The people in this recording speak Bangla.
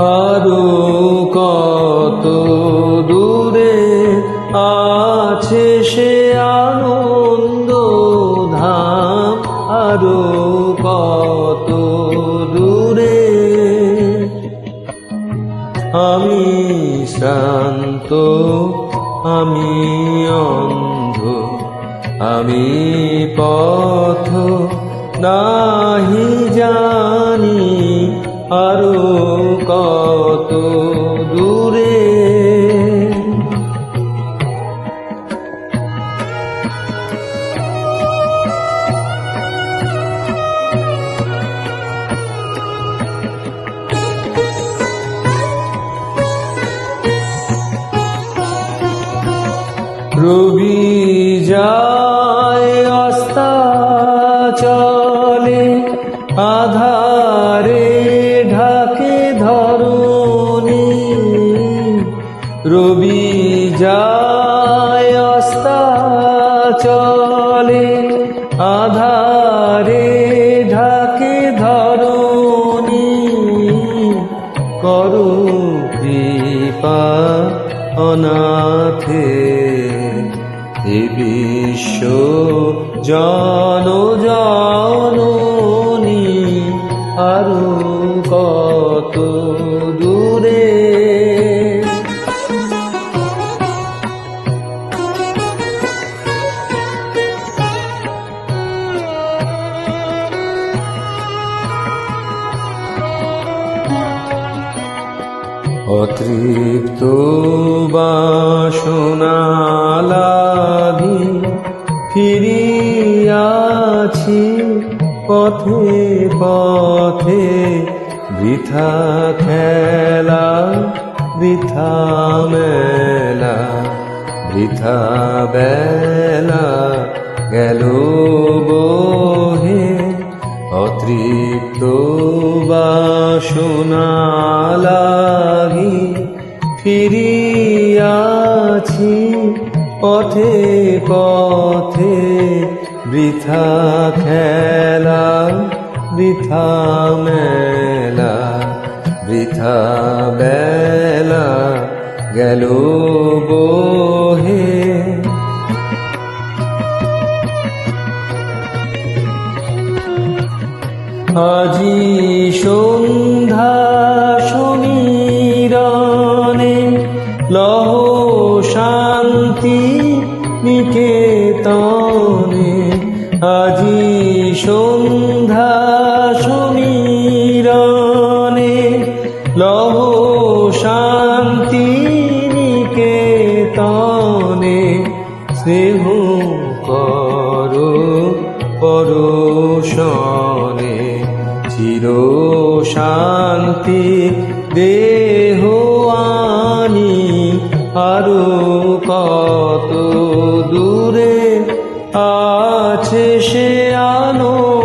আরও কত দূরে আছে সে আনন্দ ধাম, আরও কত দূরে। আমি শান্ত, আমি অন্ধ, আমি পথ নাহি জানি। আরও কত দূরে। রবি যায় অস্তা চলে আধারে অস্তাচলে আধারে ঢাকে ধরণী করু কৃপা অনাথে। এ বিশ্ব জন জননী আরও অতৃপ্ত বাসনা লাগি ফিরিয়াছি পথে পথে বৃথা খেলা বৃথা মেলা বৃথা বেলা গেল ফিরিয়াছি পথে পথে বৃথা খেলা বৃথা মেলা বৃথা বেলা গেল বহে। আজি সন্ধ্যা নিকেতনে আজি সন্ধ্যা সমীরণে লহ শান্তি নিকেতনে স্নেহ করো পরশনে চির শান্তি দেহ আনি আরও কত দূরে আছে সে আলো?